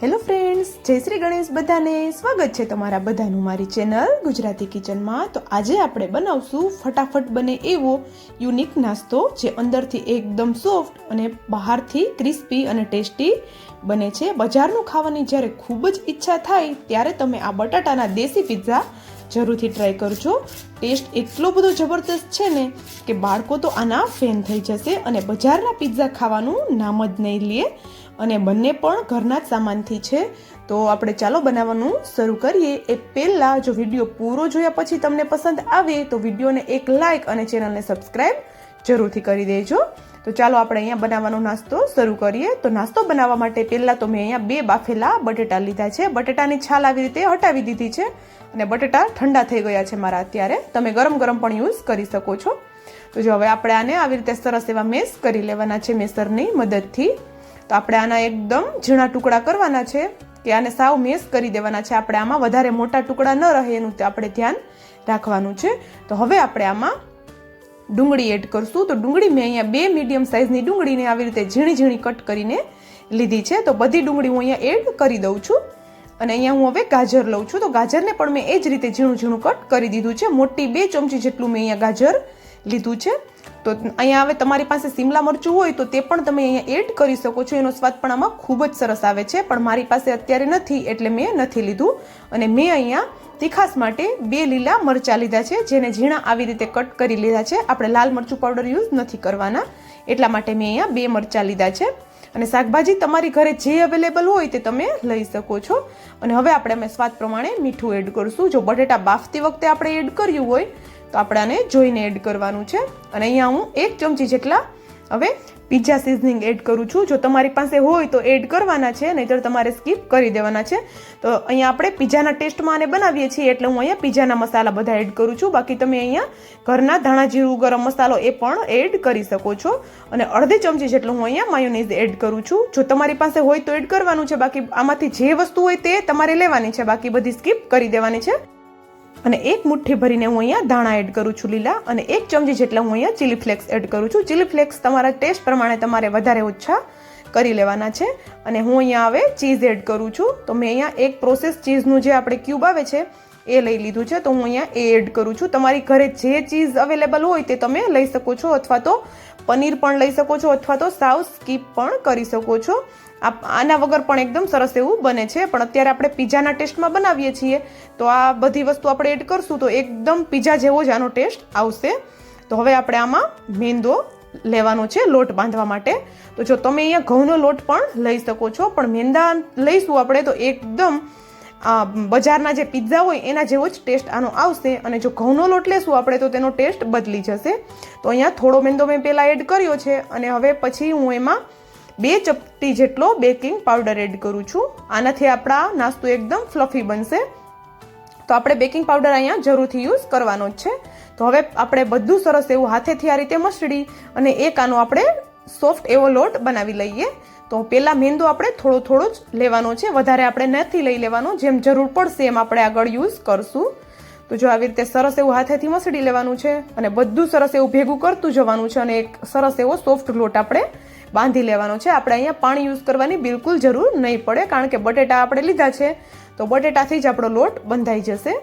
Hello friends જય શ્રી ગણેશ બધાને. સ્વાગત છે તમારા બધાનું મારી ચેનલ ગુજરાતી કિચનમાં. તો આજે આપણે બનાવશું ફટાફટ બને એવો યુનિક નાસ્તો જે અંદરથી એકદમ સોફ્ટ અને બહારથી ક્રિસ્પી અને ટેસ્ટી બને છે. બજારનું ખાવાની જ્યારે ખૂબ જ ઈચ્છા થાય ત્યારે તમે આ બટાટાના દેશી પિઝા જરૂરથી ટ્રાય કરજો. ટેસ્ટ એટલો બધો જબરદસ્ત છે ને કે બાળકો તો આના ફેન થઈ જશે અને બજારના પિઝા ખાવાનું નામ જ નહીં લે. અને બંને પણ ઘરના જ સામાનથી છે. તો આપણે ચાલો બનાવવાનું શરૂ કરીએ. એ પહેલાં જો વીડિયો પૂરો જોયા પછી તમને પસંદ આવે તો વિડીયોને એક લાઇક અને ચેનલને સબસ્ક્રાઈબ જરૂરથી કરી દેજો. તો ચાલો આપણે અહીંયા બનાવવાનો નાસ્તો શરૂ કરીએ. તો નાસ્તો બનાવવા માટે પહેલાં તો મેં અહીંયા બે બાફેલા બટેટા લીધા છે. બટેટાની છાલ આવી રીતે હટાવી દીધી છે અને બટેટા ઠંડા થઈ ગયા છે મારા અત્યારે. તમે ગરમ ગરમ પણ યુઝ કરી શકો છો. તો જો હવે આપણે આને આવી રીતે સરસ એવા મેસ કરી લેવાના છે મેસરની મદદથી. તો આપણે આના એકદમ ઝીણા ટુકડા કરવાના છે કે આને સાવ મેસ કરી દેવાના છે. આપણે આમાં વધારે મોટા ટુકડા ન રહે એનું તે આપણે ધ્યાન રાખવાનું છે. તો હવે આપણે આમાં ડુંગળી એડ કરશું. તો ડુંગળી મેં અહીંયા બે મીડિયમ સાઇઝની ડુંગળીને આવી રીતે ઝીણી ઝીણી કટ કરીને લીધી છે. તો બધી ડુંગળી હું અહીંયા એડ કરી દઉં છું. અને અહીંયા હું હવે ગાજર લઉં છું. તો ગાજરને પણ મેં એ જ રીતે ઝીણું ઝીણું કટ કરી દીધું છે. મોટી બે ચમચી જેટલું મેં અહીંયા ગાજર લીધું છે. તો અહીંયા હવે તમારી પાસે સિમલા મરચું હોય તો તે પણ તમે અહીંયા એડ કરી શકો છો. એનો સ્વાદ પણ આમાં ખૂબ જ સરસ આવે છે. પણ મારી પાસે અત્યારે નથી, એટલે મેં નથી લીધું. અને મેં અહીંયા તીખાસ માટે બે લીલા મરચાં લીધા છે, જેને ઝીણા આવી રીતે કટ કરી લીધા છે. આપણે લાલ મરચું પાવડર યુઝ નથી કરવાના. એટલા માટે મેં અહીંયા બે મરચાં લીધા છે. અને શાકભાજી તમારી ઘરે જે અવેલેબલ હોય તે તમે લઈ શકો છો. અને હવે આપણે અમે સ્વાદ પ્રમાણે મીઠું એડ કરીશું. જો બટેટા બાફતી વખતે આપણે એડ કર્યું હોય તો આપણાને જોઈને એડ કરવાનું છે. અને અહીંયા હું એક ચમચી જેટલા હવે પિઝા સિઝનિંગ એડ કરું છું. જો તમારી પાસે હોય તો એડ કરવાના છે, નહીતર તમારે સ્કીપ કરી દેવાના છે. તો અહીંયા આપણે પિઝાના ટેસ્ટમાં આને બનાવીએ છીએ એટલે હું અહીંયા પિઝાના મસાલા બધા એડ કરું છું. બાકી તમે અહીંયા ઘરના ધાણા જીરું, ગરમ મસાલો એ પણ એડ કરી શકો છો. અને અડધી ચમચી જેટલું હું અહીંયા માયોનીઝ એડ કરું છું. જો તમારી પાસે હોય તો એડ કરવાનું છે. બાકી આમાંથી જે વસ્તુ હોય તે તમારે લેવાની છે. બાકી બધી સ્કીપ કરી દેવાની છે. અને એક મુઠ્ઠી ભરીને હું અહીંયા ધાણા એડ કરું છું લીલા અને એક ચમચી જેટલા હું અહીંયા ચીલી ફ્લેક્સ એડ કરું છું. ચીલી ફ્લેક્સ તમારા ટેસ્ટ પ્રમાણે તમારે વધારે ઓછા કરી લેવાના છે. અને હું અહીંયા હવે ચીઝ એડ કરું છું. તો મેં અહીંયા એક પ્રોસેસ ચીઝનું જે આપણે ક્યુબ આવે છે, એ લઈ લીધું છે. તો હું અહીંયા એ એડ કરું છું. તમારી ઘરે જે ચીઝ અવેલેબલ હોય તે તમે લઈ શકો છો અથવા તો પનીર પણ લઈ શકો છો અથવા તો સાવ સ્કીપ પણ કરી શકો છો. આના વગર પણ એકદમ સરસ એવું બને છે. પણ અત્યારે આપણે પિઝાના ટેસ્ટમાં બનાવીએ છીએ. તો આ બધી વસ્તુ આપણે એડ કરશું તો એકદમ પિઝા જેવો જ આનો ટેસ્ટ આવશે. તો હવે આપણે આમાં મેંદો લેવાનો છે લોટ બાંધવા માટે. તો જો તમે અહીંયા ઘઉંનો લોટ પણ લઈ શકો છો. પણ મેંદા લઈશું આપણે તો એકદમ બજારના જે પિઝા હોય એના જેવો જ ટેસ્ટ આનો આવશે. અને જો ઘઉંનો લોટ લેશું આપણે તો તેનો ટેસ્ટ બદલી જશે. તો અહીંયા થોડો મેંદો મેં પહેલાં એડ કર્યો છે. અને હવે પછી હું એમાં બે ચપટી જેટલો બેકિંગ પાવડર એડ કરું છું. આનાથી આપણા નાસ્તો એકદમ ફ્લફી બનશે. તો આપણે બેકિંગ પાવડર અહીંયા જરૂરથી યુઝ કરવાનો જ છે. તો હવે આપણે બધું સરસ એવું હાથેથી આ રીતે મસળી અને એક આનો આપણે સોફ્ટ એવો લોટ બનાવી લઈએ. તો પહેલાં મેંદો આપણે થોડો થોડો જ લેવાનો છે. વધારે આપણે નથી લઈ લેવાનો. જેમ જરૂર પડશે એમ આપણે આગળ યુઝ કરશું. તો જો આવી રીતે સરસ એવું હાથેથી મસળી લેવાનું છે અને બધું સરસ એવું ભેગું કરતું જવાનું છે અને એક સરસ એવો સોફ્ટ લોટ આપણે બાંધી લેવાનો છે. આપણે અહીંયા પાણી યુઝ કરવાની બિલકુલ જરૂર નહીં પડે, કારણ કે બટેટા આપણે લીધા છે. તો બટેટાથી જ આપણો લોટ બંધાઈ જશે.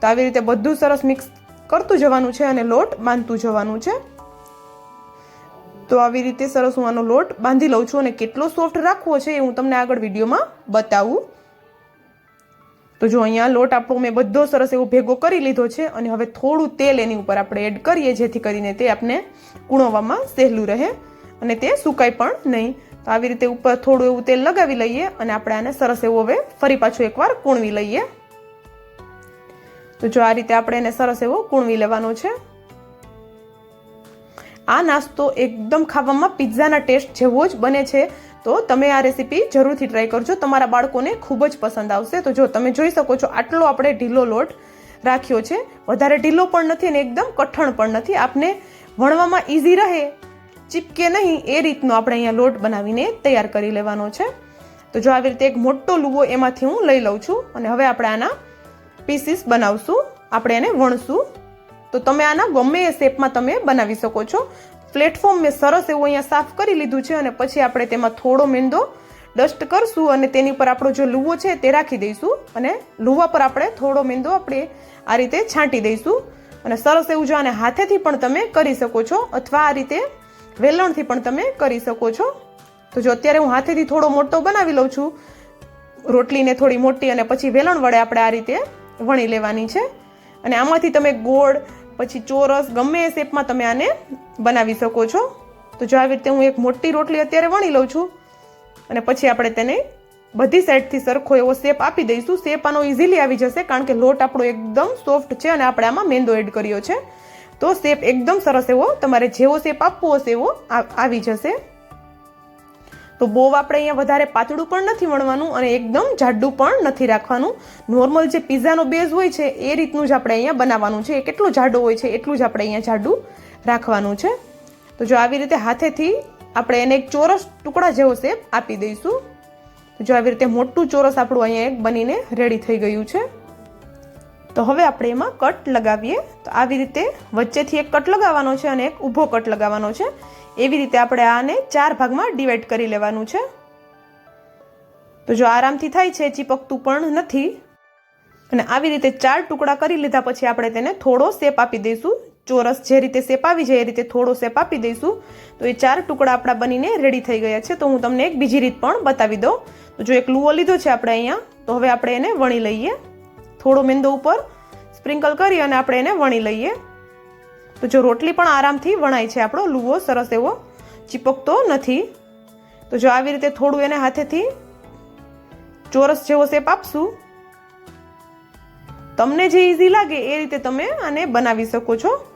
તો આવી રીતે બધું સરસ મિક્સ કરતું જવાનું છે અને લોટ બાંધતું જવાનું છે. તો આવી રીતે સરસ હું આનો લોટ બાંધી લઉં છું અને કેટલો સોફ્ટ રાખવો છે એ હું તમને આગળ વિડીયોમાં બતાવું. તો જો અહીંયા લોટ આપણો મેં બધો સરસ એવો ભેગો કરી લીધો છે અને હવે થોડું તેલ એની ઉપર આપણે એડ કરીએ, જેથી કરીને તે આપણે કૂણવવામાં સહેલું રહે. અને તે સુકાય પણ નહીં. તો આવી રીતે ઉપર થોડું એવું તેલ લગાવી લઈએ અને આપણે આને સરસ એવું હવે ફરી પાછું એકવાર કૂણવી લઈએ. તો જો આ રીતે આપણે એને સરસ એવો કૂણવી લેવાનો છે. આ નાસ્તો એકદમ ખાવામાં પિઝાના ટેસ્ટ જેવો જ બને છે. તો તમે આ રેસીપી જરૂરથી ટ્રાય કરજો. તમારા બાળકોને ખૂબ જ પસંદ આવશે. તો જો તમે જોઈ શકો છો આટલો આપણે ઢીલો લોટ રાખ્યો છે. વધારે ઢીલો પણ નથી અને એકદમ કઠણ પણ નથી. આપને વણવામાં ઇઝી રહે. ચીપકે નહીં, એ રીતનો આપણે અહીંયા લોટ બનાવીને તૈયાર કરી લેવાનો છે. તો જો આવી રીતે એક મોટો લુવો એમાંથી હું લઈ લઉં છું અને હવે આપણે આના પીસીસ બનાવશું. આપણે એને વણશું. તો તમે આના ગમે એ શેપમાં તમે બનાવી શકો છો. પ્લેટફોર્મ મેં સરસ એવું અહીંયા સાફ કરી લીધું છે અને પછી આપણે તેમાં થોડો મેંદો ડસ્ટ કરશું અને તેની પર આપણો જે લુવો છે તે રાખી દઈશું અને લુવા પર આપણે થોડો મેંદો આપણે આ રીતે છાંટી દઈશું. અને સરસ એવું જો આને હાથેથી પણ તમે કરી શકો છો અથવા આ રીતે વેલણથી પણ તમે કરી શકો છો. તો જો અત્યારે હું હાથેથી થોડો મોટો બનાવી લઉં છું, રોટલીને થોડી મોટી અને પછી વેલણ વડે આપણે આ રીતે વણી લેવાની છે. અને આમાંથી તમે ગોળ, પછી ચોરસ, ગમે એ શેપમાં તમે આને બનાવી શકો છો. તો જો આવી રીતે હું એક મોટી રોટલી અત્યારે વણી લઉં છું, અને પછી આપણે તેને બધી સાઈડથી સરખો એવો શેપ આપી દઈશું. શેપ આનો ઇઝીલી આવી જશે, કારણ કે લોટ આપણો એકદમ સોફ્ટ છે અને આપણે આમાં મેંદો એડ કર્યો છે. તો શેપ એકદમ સરસ એવો. તમારે જેવો શેપ આપવો હશે એવો આવી જશે. તો બહુ આપણે અહીંયા વધારે પાતળું પણ નથી વણવાનું અને એકદમ જાડું પણ નથી રાખવાનું. નોર્મલ જે પિઝાનો બેઝ હોય છે, એ રીતનું જ આપણે અહીંયા બનાવવાનું છે. એ કેટલું જાડું હોય છે, એટલું જ આપણે અહીંયા જાડું રાખવાનું છે. તો જો આવી રીતે હાથેથી આપણે એને એક ચોરસ ટુકડા જેવો શેપ આપી દઈશું. જો આવી રીતે મોટું ચોરસ આપણું અહીંયા એક બનીને રેડી થઈ ગયું છે. તો હવે આપણે એમાં કટ લગાવીએ. તો આવી રીતે વચ્ચેથી એક કટ લગાવવાનો છે અને એક ઊભો કટ લગાવવાનો છે. એવી રીતે આપણે આને ચાર ભાગમાં ડિવાઈડ કરી લેવાનું છે. તો જો આરામથી થાય છે, ચીપકતું પણ નથી. અને આવી રીતે ચાર ટુકડા કરી લીધા પછી આપણે તેને થોડો શેપ આપી દઈશું. ચોરસ જે રીતે શેપ આવી જાય એ રીતે થોડો શેપ આપી દઈશું. તો એ ચાર ટુકડા આપણા બનીને રેડી થઈ ગયા છે. તો હું તમને એક બીજી રીત પણ બતાવી દઉં. તો જો એક લુઓ લીધો છે આપણે અહીંયા, તો હવે આપણે એને વણી લઈએ. થોડો મેંદો ઉપર સ્પ્રિંકલ કરી અને આપણે એને વણી લઈએ. તો જો રોટલી પણ આરામથી વણાય છે આપણો, લુવો સરસ એવો ચીપકતો નથી. તો જો આવી રીતે થોડું એને હાથેથી ચોરસ જેવો શેપ આપશું. તમને જે ઇઝી લાગે એ રીતે તમે આને બનાવી શકો છો.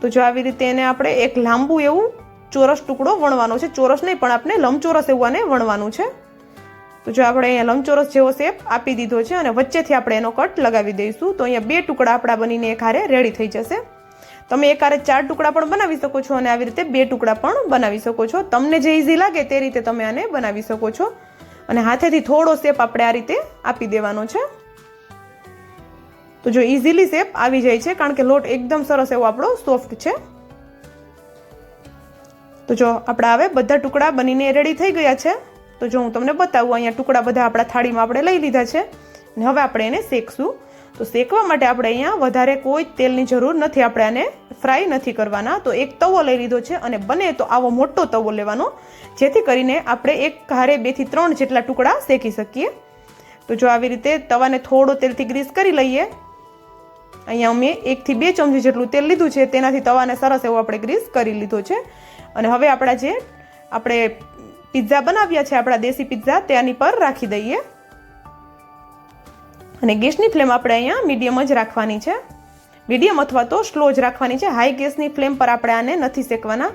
તો જો આવી રીતે એને આપણે એક લાંબુ એવું ચોરસ ટુકડો વણવાનો છે. ચોરસ નહીં પણ આપણે લંબચોરસ એવું આને વણવાનું છે. તો જો આપણે અહીંયા લંબચોરસ જેવો શેપ આપી દીધો છે અને વચ્ચેથી આપણે એનો કટ લગાવી દઈશું, તો અહીંયા બે ટુકડા આપણા બનીને એક હારે રેડી થઈ જશે. તમે એક હારે ચાર ટુકડા પણ બનાવી શકો છો અને આવી રીતે બે ટુકડા પણ બનાવી શકો છો. તમને જે ઇઝી લાગે તે રીતે તમે આને બનાવી શકો છો. અને હાથેથી થોડો શેપ આપણે આ રીતે આપી દેવાનો છે. તો જો ઇઝીલી શેપ આવી જાય છે, કારણ કે લોટ એકદમ સરસ એવો આપણો સોફ્ટ છે. તો જો આપણા હવે બધા ટુકડા બનીને રેડી થઈ ગયા છે. તો જો હું તમને બતાવું, અહીંયા ટુકડા બધા આપણા થાળીમાં આપણે લઈ લીધા છે અને હવે આપણે એને શેકશું. તો શેકવા માટે આપણે અહીંયા વધારે કોઈ તેલની જરૂર નથી, આપણે આને ફ્રાય નથી કરવાના. તો એક તવો લઈ લીધો છે અને બને તો આવો મોટો તવો લેવાનો, જેથી કરીને આપણે એક હારે બેથી ત્રણ જેટલા ટુકડા શેકી શકીએ. તો જો આવી રીતે તવાને થોડો તેલથી ગ્રીસ કરી લઈએ. અહીંયા અમે એકથી બે ચમચી જેટલું તેલ લીધું છે, તેનાથી તવાને સરસ એવો આપણે ગ્રીસ કરી લીધો છે. અને હવે આપણા જે, આપણે પિઝા બનાવ્યા છે આપણા દેશી પિઝા, તે આની પર રાખી દઈએ. અને ગેસની ફ્લેમ આપણે અહીંયા મીડિયમ જ રાખવાની છે. મીડિયમ અથવા તો સ્લો જ રાખવાની છે. હાઈ ગેસની ફ્લેમ પર આપણે આને નથી શેકવાના.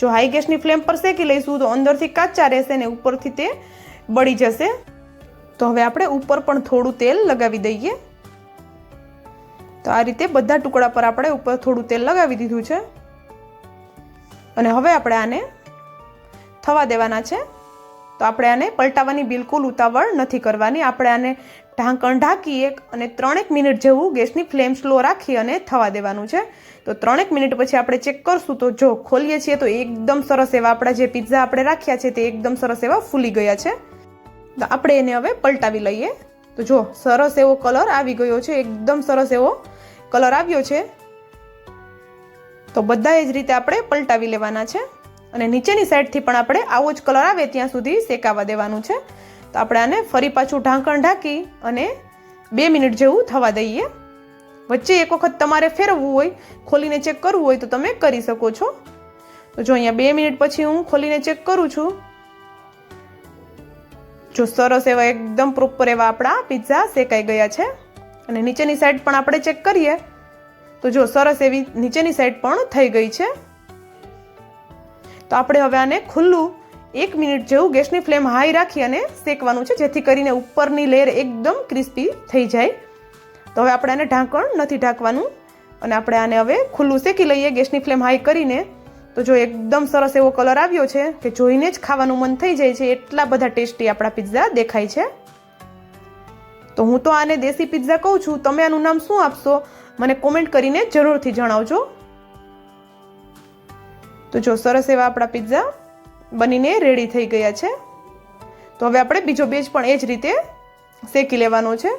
જો હાઈ ગેસની ફ્લેમ પર શેકી લઈશું તો અંદરથી કાચા રહેશે ને ઉપરથી તે બળી જશે. તો હવે આપણે ઉપર પણ થોડું તેલ લગાવી દઈએ. તો આ રીતે બધા ટુકડા પર આપણે ઉપર થોડું તેલ લગાવી દીધું છે. અને હવે આપણે આને થવા દેવાના છે. તો આપણે આને પલટાવવાની બિલકુલ ઉતાવળ નથી કરવાની. આપણે આને ઢાંકણ ઢાંકીએ અને ત્રણેક મિનિટ જેવું ગેસની ફ્લેમ સ્લો રાખી અને થવા દેવાનું છે. તો ત્રણેક મિનિટ પછી આપણે ચેક કરશું. તો જો ખોલીએ છીએ તો એકદમ સરસ એવા આપણા જે પિઝા આપણે રાખ્યા છે તે એકદમ સરસ એવા ફૂલી ગયા છે. તો આપણે એને હવે પલટાવી લઈએ. તો જો સરસ એવો કલર આવી ગયો છે. એકદમ સરસ એવો કલર આવ્યો છે. તો બધા જ રીતે આપણે પલટાવી લેવાના છે. અને નીચેની સાઈડથી પણ આપણે આવો જ કલર આવે ત્યાં સુધી શેકાવા દેવાનું છે. તો આપણે આને ફરી પાછું ઢાંકણ ઢાંકી અને બે મિનિટ જેવું થવા દઈએ. વચ્ચે એક વખત તમારે ફેરવવું હોય, ખોલીને ચેક કરવું હોય તો તમે કરી શકો છો. તો જો અહીંયા બે મિનિટ પછી હું ખોલીને ચેક કરું છું. જો સરસ એવા એકદમ પ્રોપર એવા આપણા પિઝા શેકાઈ ગયા છે. અને નીચેની સાઈડ પણ આપણે ચેક કરીએ. તો જો સરસ એવી નીચેની સાઈડ પણ થઈ ગઈ છે. તો આપણે હવે આને ખુલ્લું એક મિનિટ જેવું ગેસની ફ્લેમ હાઈ રાખી અને શેકવાનું છે, જેથી કરીને ઉપરની લેયર એકદમ ક્રિસ્પી થઈ જાય. તો હવે આપણે આને ઢાંકણ નથી ઢાંકવાનું અને આપણે આને હવે ખુલ્લું શેકી લઈએ ગેસની ફ્લેમ હાઈ કરીને. તો જો એકદમ સરસ એવો કલર આવ્યો છે કે જોઈને જ ખાવાનું મન થઈ જાય છે, એટલા બધા ટેસ્ટી આપણા પિઝા દેખાય છે. તો હું તો આને દેશી પિઝા કહું છું. તમે આનું નામ શું આપશો? મને કોમેન્ટ કરીને જરૂરથી જણાવજો. તો જો સરસ એવા આપણા પિઝા બનીને રેડી થઈ ગયા છે. તો હવે આપણે બીજો બેચ પણ એ જ રીતે શેકી લેવાનો છે.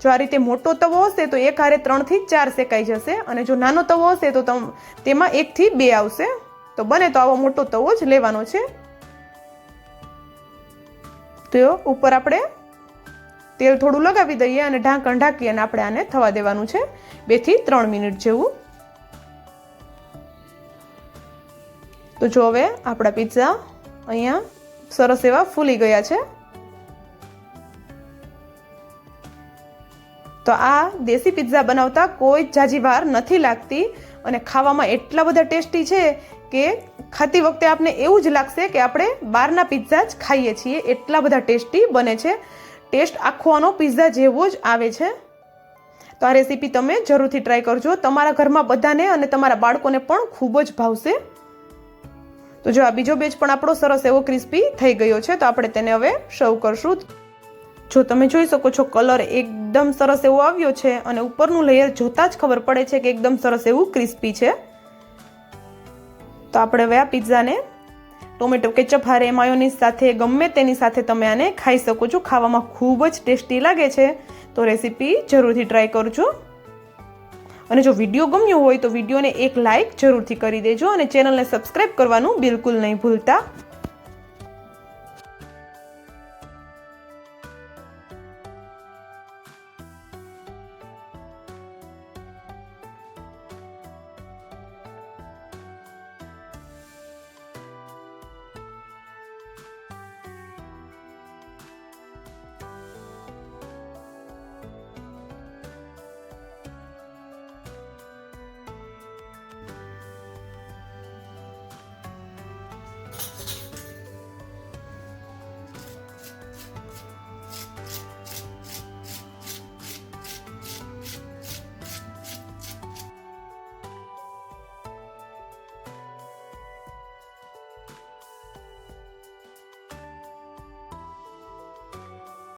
જો આ રીતે મોટો તવો હશે તો એક હારે ત્રણથી ચાર શેકાઈ જશે અને જો નાનો તવો હશે તો તમ, તેમાં એકથી બે આવશે. તો બને તો આવો મોટો તવો જ લેવાનો છે. તો ઉપર આપણે તેલ થોડું લગાવી દઈએ અને ઢાંકણ ઢાંકી અને આપણે આને થવા દેવાનું છે. બેથી ત્રણ મિનિટ જેવું. તો જો હવે આપણા પિઝા અહીંયા સરસ એવા ફૂલી ગયા છે. તો આ દેશી પિઝા બનાવતા કોઈ જાજી વાર નથી લાગતી અને ખાવામાં એટલા બધા ટેસ્ટી છે કે ખાતી વખતે આપને એવું જ લાગશે કે આપણે બહારના પિઝા જ ખાઈએ છીએ. એટલા બધા ટેસ્ટી બને છે. ટેસ્ટ આખો આનો પિઝા જેવો જ આવે છે. તો આ રેસીપી તમે જરૂરથી ટ્રાય કરજો. તમારા ઘરમાં બધાને અને તમારા બાળકોને પણ ખૂબ જ ભાવશે. તો જો આ બીજો બેચ પણ આપણો સરસ એવો ક્રિસ્પી થઈ ગયો છે, તો આપણે તેને હવે સર્વ કરશું. જો તમે જોઈ શકો છો, કલર એકદમ સરસ એવો આવ્યો છે અને ઉપરનું લેયર જોતાં જ ખબર પડે છે કે એકદમ સરસ એવું ક્રિસ્પી છે. તો આપણે હવે આ પિઝાને ટોમેટો કેચઅપ હારે માયોનીઝ સાથે, ગમે તેની સાથે તમે આને ખાઈ શકો છો. ખાવામાં ખૂબ જ ટેસ્ટી લાગે છે. તો રેસીપી જરૂરથી ટ્રાય કરજો. અને જો વીડિયો ગમ્યો હોય તો વિડીયોને એક લાઇક જરૂરથી કરી દેજો અને ચેનલને સબસ્ક્રાઈબ કરવાનું બિલકુલ નહીં ભૂલતા.